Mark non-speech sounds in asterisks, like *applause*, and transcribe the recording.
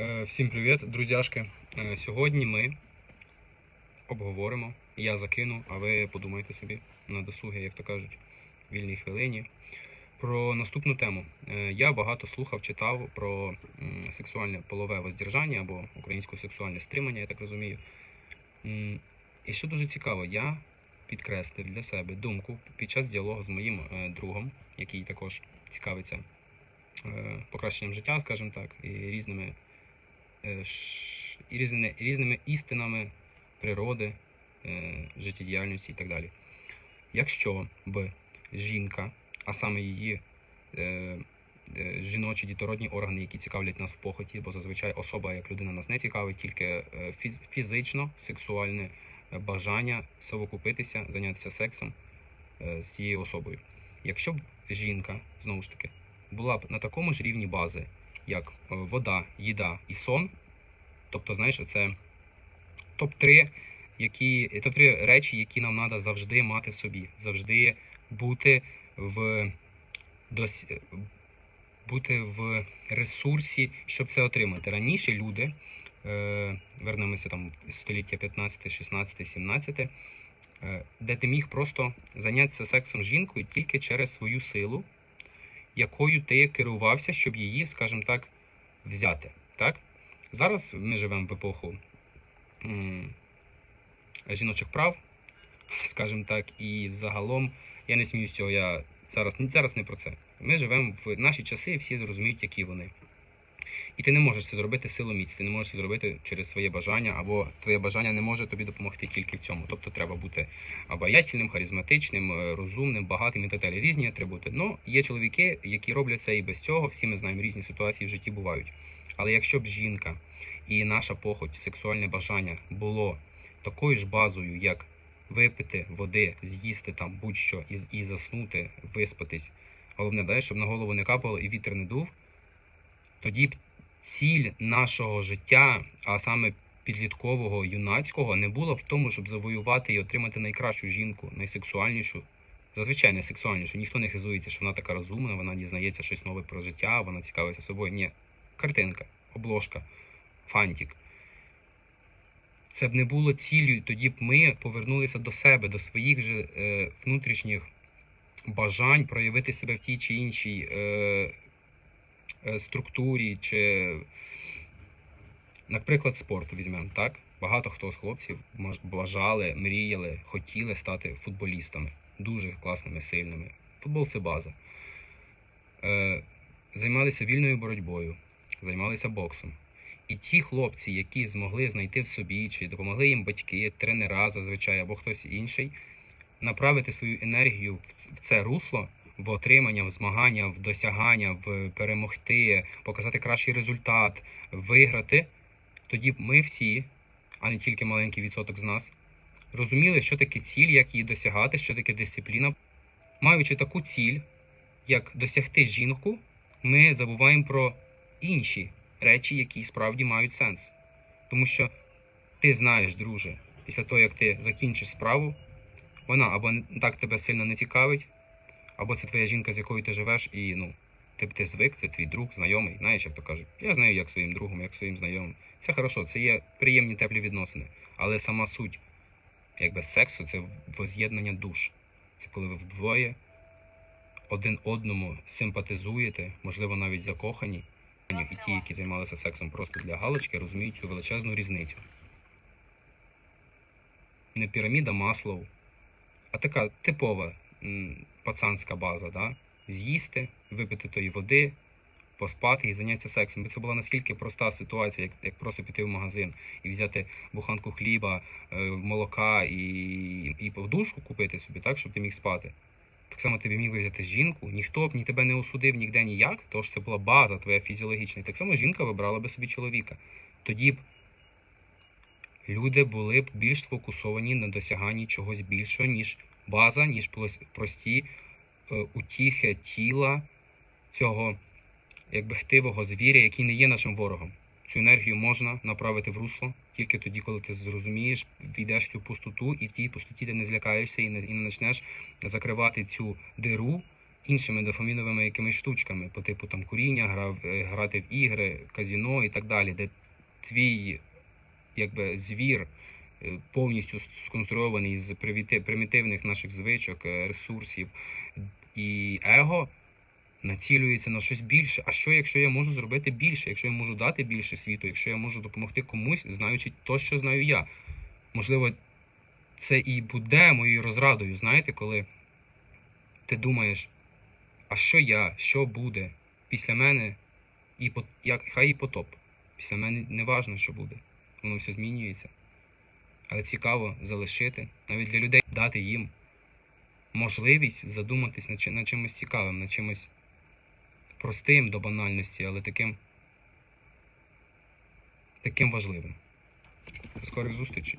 Е, Всім привіт, друзяшки. Е, Сьогодні ми обговоримо, я закину, а ви подумайте собі на досуги, як то кажуть, в вільній хвилині. Про наступну тему. Е, Я багато слухав, читав про сексуальне полове воздержання або українською сексуальне стримання, я так розумію. І що дуже цікаво, я підкреслив для себе думку під час діалогу з моїм другом, який також цікавиться покращенням життя, скажімо так, і різними різними, різними істинами природи, е, життєдіяльності і так далі. Якщо б жінка, а саме її е, е, жіночі дітородні органи, які цікавлять нас в похоті, бо зазвичай особа як людина нас не цікавить, тільки е, фізично, сексуальне е, бажання совокупитися, зайнятися сексом е, з цією особою. Якщо б жінка, знову ж таки, була б на такому ж рівні бази, як е, вода, їда і сон. Тобто, знаєш, це топ-3 які, топ-3 речі, які нам треба завжди мати в собі, завжди бути в дос, бути в ресурсі, щоб це отримати. Раніше люди, е, вернемося там в століття 15, 16, 17, е, де ти міг просто зайнятися сексом з жінкою тільки через свою силу, якою ти керувався, щоб її, скажімо так, взяти. Так? Зараз ми живемо в епоху м, жіночих прав, *laughs* скажімо так, і загалом я не сміюсь цього, я зараз, зараз не про це. Ми живемо в наші часи, всі зрозуміють, які вони. І ти не можеш це зробити силоміць, ти не можеш це зробити через своє бажання, або твоє бажання не може тобі допомогти тільки в цьому. Тобто треба бути обаятельним, харизматичним, е, розумним, багатим і так далі. Різні атрибути. Ну, є чоловіки, які роблять це і без цього. Всі ми знаємо, різні ситуації в житті бувають. Але якщо б жінка і наша похоть, сексуальне бажання було такою ж базою, як випити води, з'їсти там будь-що і, і заснути, виспатись. Головне, дай, щоб на голову не капало і вітер не дув, тоді б ціль нашого життя, а саме підліткового, юнацького, не була в тому, щоб завоювати і отримати найкращу жінку, найсексуальнішу. Зазвичай не найсексуальнішу. Ніхто не хизується, що вона така розумна, вона дізнається щось нове про життя, вона цікавиться собою. Ні, картинка, обложка, фантик. Це б не було ціллю, тоді б ми повернулися до себе, до своїх же е, внутрішніх бажань проявити себе в тій чи іншій е, структурі, чи, наприклад, спорт візьмемо, так? Багато хто з хлопців бажали, мріяли, хотіли стати футболістами, дуже класними, сильними. Футбол це база. Е, займалися вільною боротьбою, займалися боксом. І ті хлопці, які змогли знайти в собі, чи допомогли їм батьки, тренера зазвичай або хтось інший, направити свою енергію в це русло, в отримання, в змагання, в досягання, в перемогти, показати кращий результат, виграти, тоді ми всі, а не тільки маленький відсоток з нас, розуміли, що таке ціль, як її досягати, що таке дисципліна. Маючи таку ціль, як досягти жінку, ми забуваємо про інші речі, які справді мають сенс. Тому що ти знаєш, друже, після того, як ти закінчиш справу, вона або так тебе сильно не цікавить, або це твоя жінка, з якою ти живеш, і ну, ти, ти звик, це твій друг, знайомий. Знаєш, як то кажуть. Я знаю, як своїм другом, як своїм знайомим. Це хорошо, це є приємні теплі відносини. Але сама суть, якби сексу, це воз'єднання душ. Це коли ви вдвоє один одному симпатизуєте, можливо, навіть закохані. І ті, які займалися сексом просто для галочки, розуміють цю величезну різницю. Не піраміда Маслоу, а така типова пацанська база, да? з'їсти, випити тої води, поспати і зайнятися сексом. Це була наскільки проста ситуація, як, як просто піти в магазин і взяти буханку хліба, е, молока і, і подушку купити собі, так, щоб ти міг спати. Так само тобі міг взяти жінку, ніхто б ні тебе не осудив ніде ніяк, що це була база твоя фізіологічна. І так само жінка вибрала би собі чоловіка. Тоді б люди були б більш сфокусовані на досяганні чогось більшого, ніж база, ніж прос- прості е, утіхи тіла цього якби хтивого звіря, який не є нашим ворогом. Цю енергію можна направити в русло тільки тоді, коли ти зрозумієш, війдеш в цю пустоту, і в тій пустоті ти не злякаєшся і не, і не почнеш закривати цю диру іншими дофаміновими якимись штучками, по типу там куріння, грав, е, грати в ігри, казіно і так далі, де твій якби звір повністю сконструйований з примітивних наших звичок, е, ресурсів і его націлюється на щось більше. А що, якщо я можу зробити більше, якщо я можу дати більше світу, якщо я можу допомогти комусь, знаючи то, що знаю я? Можливо, це і буде моєю розрадою, знаєте, коли ти думаєш, а що я, що буде після мене, і як, хай і потоп. Після мене не важно, що буде. Воно все змінюється. Але цікаво залишити, навіть для людей дати їм можливість задуматись над, над чимось цікавим, над чимось простим до банальності, але таким, таким важливим. До скорих зустрічей.